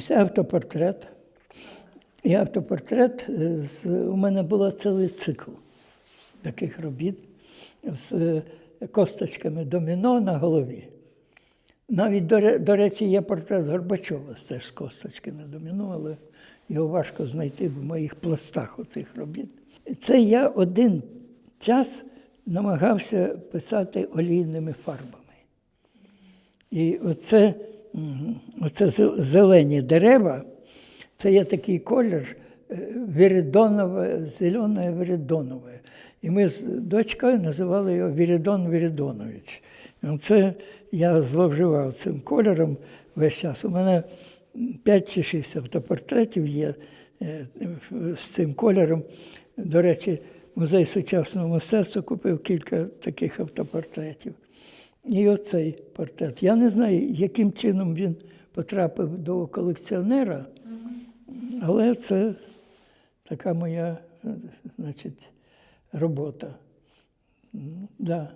Це автопортрет. І автопортрет е, у мене був цілий цикл таких робіт з е, косточками доміно на голові. Навіть, до, речі, є портрет Горбачова теж з косточками доміно, але його важко знайти в моїх пластах оцих робіт. Це я один час намагався писати олійними фарбами. І оце, оце зелені дерева, це є такий колір е, віридонове, зелене віридонове. І ми з дочкою називали його Віридон Віридонович. Ну, Це я зловживав цим кольором весь час. У мене 5 чи 6 автопортретів є е, з цим кольором. До речі, музей сучасного мистецтва купив кілька таких автопортретів. І оцей портрет. Я не знаю, яким чином він потрапив до колекціонера, але це така моя значить, робота. Ну, Да.